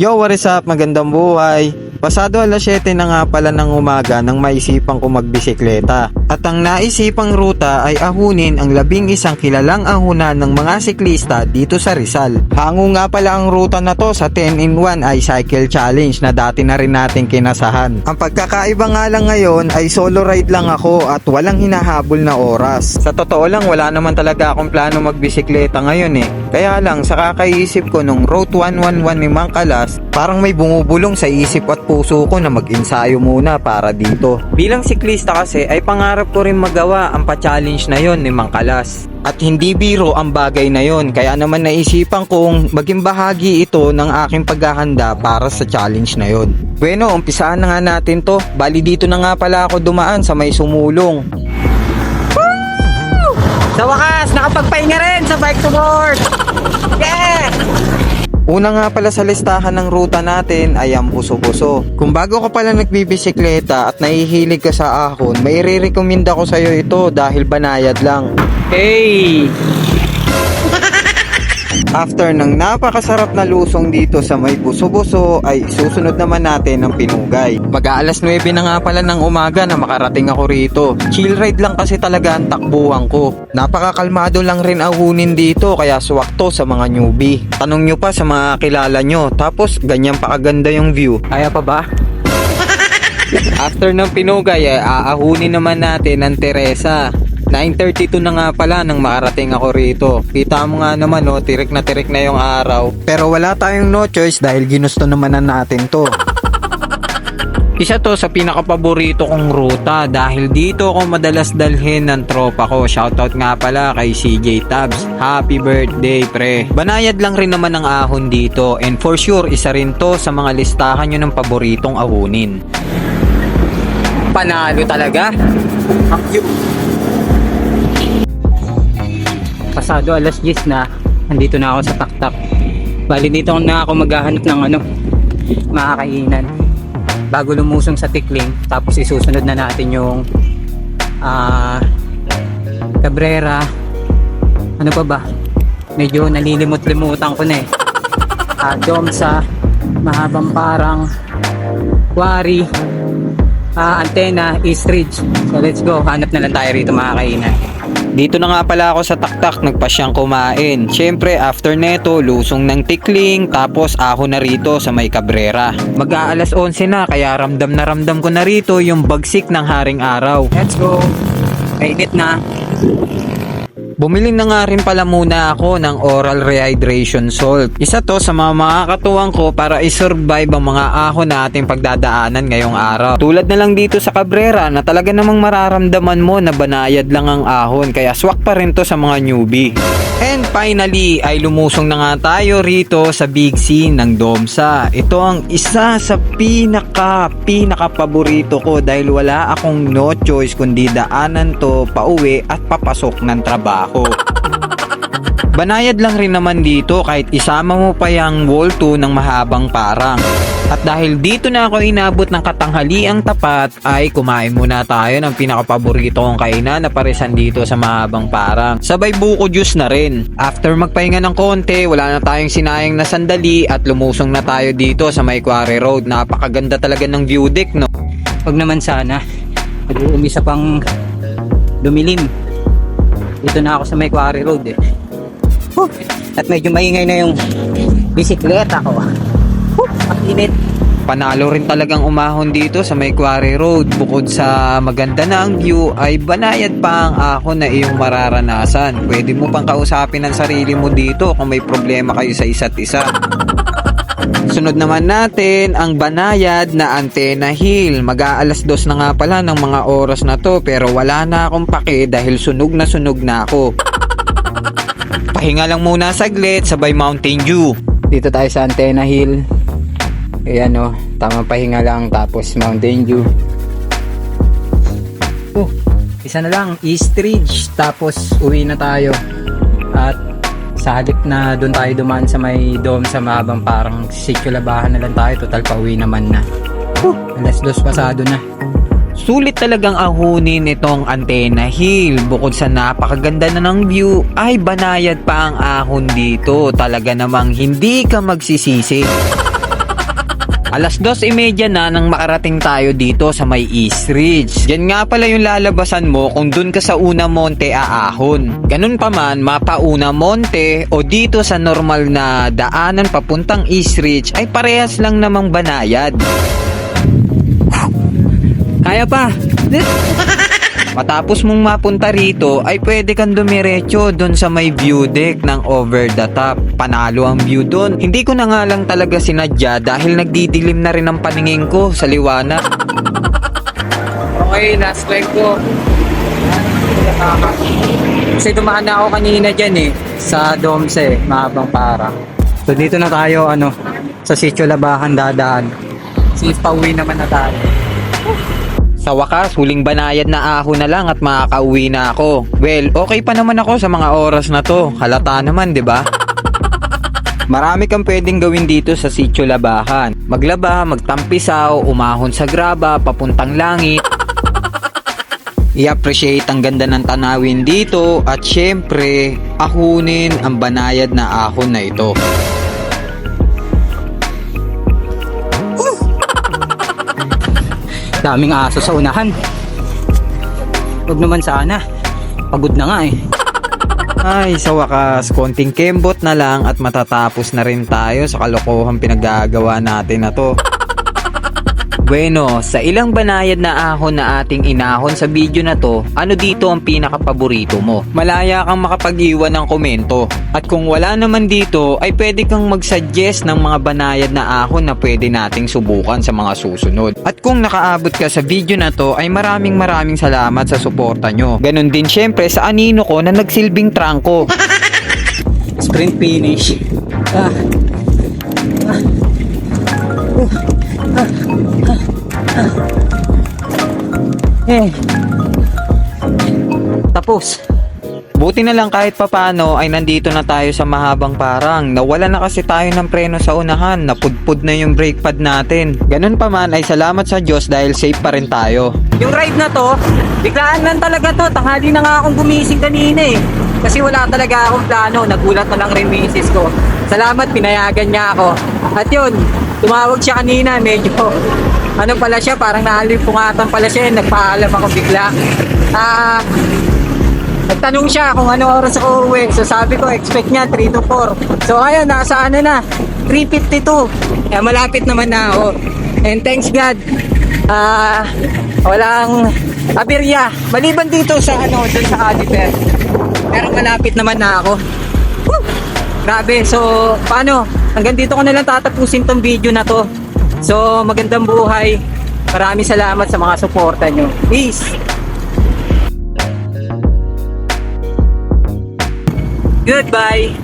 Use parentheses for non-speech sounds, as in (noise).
Yo, what is up? Magandang buhay. Pasado alas 7 na nga pala ng umaga nang maisipan ko magbisikleta. At ang naisipang ruta ay ahunin ang labing isang kilalang ahunan ng mga siklista dito sa Rizal. Hango nga pala ang ruta na to sa 10 in 1 ay cycle challenge na dati na rin nating kinasahan. Ang pagkakaiba nga lang ngayon ay solo ride lang ako at walang hinahabol na oras. Sa totoo lang wala naman talaga akong plano magbisikleta ngayon eh. Kaya lang sa kakaisip ko nung Route 111 ni Mang Kalas, parang may bumubulong sa isip at puso ko na mag-ensayo muna para dito. Bilang siklista kasi ay pangarap ko rin magawa ang pa-challenge na yon ni Mang Kalas. At hindi biro ang bagay na yon kaya naman naisipan kong maging bahagi ito ng aking paghahanda para sa challenge na yon. Bueno, umpisaan na nga natin to. Bali dito na nga pala ako dumaan sa may sumulong. Sa wakas, nakapagpahinga rin sa bike to work! (laughs) Yeah! Una nga pala sa listahan ng ruta natin ay ang buso-buso. Kung bago ka pala nagbibisikleta at nahihilig ka sa ahon, may re-recommend ako sa'yo ito dahil banayad lang. Hey! After ng napakasarap na lusong dito sa may buso-buso ay susunod naman natin ang pinugay. Mag-aalas 9 na nga pala ng umaga na makarating ako rito. Chill ride lang kasi talaga ang takbuhan ko. Napakakalmado lang rin ahunin dito kaya suwakto sa mga newbie. Tanong nyo pa sa mga kilala nyo tapos ganyan pa kaganda yung view. Kaya pa ba? (laughs) After ng pinugay ay aahunin naman natin ang Teresa. 9.32 na nga pala nang makarating ako rito. Kita mo nga naman no, tirik na tirik na yung araw. Pero wala tayong no choice dahil ginusto naman na natin to. (laughs) Isa to sa pinakapaborito kong ruta dahil dito ako madalas dalhin ng tropa ko. Shoutout nga pala kay CJ Tabs. Happy birthday pre. Banayad lang rin naman ang ahon dito and for sure isa rin to sa mga listahan nyo ng paboritong ahunin. Panalo talaga. Ang cute. Pasado alas 10 na nandito na ako sa taktak. Bali dito na ako maghahanap ng ano makakainan bago lumusong sa tikling tapos isusunod na natin yung ah Cabrera. Ano pa ba? Medyo nalilimot-limutan ko na eh. Uh, Domsa mahabang parang Quarry. Ah Antena East Ridge. So let's go. Hanap na lang tayo rito makakainan Dito na nga pala ako sa taktak, nagpasyang kumain. Siyempre, after neto, lusong ng tikling, tapos aho na rito sa may kabrera. Mag-aalas 11 na, kaya ramdam na ramdam ko na rito yung bagsik ng haring araw. let's go mainit na Bumili na nga rin pala muna ako ng oral rehydration salt. Isa to sa mga makakatuwang ko para isurvive ang mga ahon na ating pagdadaanan ngayong araw. Tulad na lang dito sa Cabrera na talaga namang mararamdaman mo na banayad lang ang ahon kaya swak pa rin to sa mga newbie. And finally ay lumusong na nga tayo rito sa big scene ng Domsa. Ito ang isa sa pinaka pinaka paborito ko dahil wala akong no choice kundi daanan to pauwi at papasok ng trabaho. Banayad lang rin naman dito kahit isama mo pa yung wall 2 ng mahabang parang. At dahil dito na ako inabot ng katanghaliang tapat ay kumain muna tayo ng pinakapaborito kong kainan na parisan dito sa mahabang parang. Sabay buko juice na rin. After magpahinga ng konti, wala na tayong sinayang na sandali at lumusong na tayo dito sa may Quarry Road. Napakaganda talaga ng view deck no. Wag naman sana. Nag-uumisa pang dumilim. Dito na ako sa may quarry road eh. Huh. At medyo maingay na yung bisikleta ko. Huh. Ang init. Panalo rin talagang umahon dito sa may Quarry Road. Bukod sa maganda na ang view, ay banayad pa ang ahon na iyong mararanasan. Pwede mo pang kausapin ang sarili mo dito kung may problema kayo sa isa't isa. (laughs) Sunod naman natin ang banayad na Antena Hill. Mag-aalas dos na nga pala ng mga oras na to pero wala na akong pake dahil sunog na sunog na ako. (laughs) Pahinga lang muna saglit sabay Mountain Dew. Dito tayo sa Antena Hill. Ayan o, tamang pahinga lang tapos Mountain Dew. Oh, isa na lang, East Ridge. Tapos uwi na tayo. At sa halip na doon tayo dumaan sa may dome sa mahabang parang sityo labahan na lang tayo. Total pauwi naman na. Huh, alas dos pasado na. Sulit talagang ahunin itong Antena Hill. Bukod sa napakaganda na ng view, ay banayad pa ang ahon dito. Talaga namang hindi ka magsisisi. (laughs) Alas 2.30 na nang makarating tayo dito sa may East Ridge. Yan nga pala yung lalabasan mo kung dun ka sa Una Monte aahon. Ganun pa man, mapa Una Monte o dito sa normal na daanan papuntang East Ridge ay parehas lang namang banayad. Kaya pa. (laughs) Matapos mong mapunta rito ay pwede kang dumiretso doon sa may view deck ng over the top. Panalo ang view doon. Hindi ko na nga lang talaga sinadya dahil nagdidilim na rin ang paningin ko sa liwanag. (laughs) Okay, last leg ko. Kasi dumaan na ako kanina dyan eh. Sa Domse, mahabang para. So dito na tayo, ano, sa Sitio Labahan dadaan. Si pauwi naman na tayo. Sa wakas, huling banayad na ahon na lang at makakauwi na ako. Well, okay pa naman ako sa mga oras na to. Halata naman, 'di ba? (laughs) Marami kang pwedeng gawin dito sa Sitio Labahan. Maglaba, magtampisaw, umahon sa graba, papuntang langit. (laughs) I-appreciate ang ganda ng tanawin dito at syempre, ahunin ang banayad na ahon na ito. Daming aso sa unahan. Huwag naman sana. Pagod na nga eh. Ay, sa wakas, konting kembot na lang at matatapos na rin tayo sa kalokohan pinagagawa natin na to. Bueno, sa ilang banayad na ahon na ating inahon sa video na to, ano dito ang pinakapaborito mo? Malaya kang makapag-iwan ng komento. At kung wala naman dito, ay pwede kang mag-suggest ng mga banayad na ahon na pwede nating subukan sa mga susunod. At kung nakaabot ka sa video na to, ay maraming maraming salamat sa suporta nyo. Ganon din syempre sa anino ko na nagsilbing trangko. Sprint finish. Ah. Eh. Tapos. Buti na lang kahit papano ay nandito na tayo sa mahabang parang. Nawala na kasi tayo ng preno sa unahan. Napudpud na yung brake pad natin. Ganun pa man ay salamat sa Diyos dahil safe pa rin tayo. Yung ride na to, biglaan lang talaga to. Tanghali na nga akong gumising kanina eh. Kasi wala talaga akong plano. Nagulat na lang rin misis ko. Salamat, pinayagan niya ako. At yun, tumawag siya kanina. Medyo, ano pala siya, parang naalimpungatan pala siya. eh. Nagpaalam ako bigla. Ah, Nagtanong siya kung ano oras ako uuwi. So sabi ko, expect niya 3 to 4. So ayun, nasa ano na, 3.52. Kaya malapit naman na ako. And thanks God, ah, walang aberya. Maliban dito sa ano, dun sa Caliper. Pero malapit naman na ako. Woo! Grabe, so paano? Hanggang dito ko na lang tatapusin tong video na to. So magandang buhay. Maraming salamat sa mga suporta nyo. Peace! Goodbye.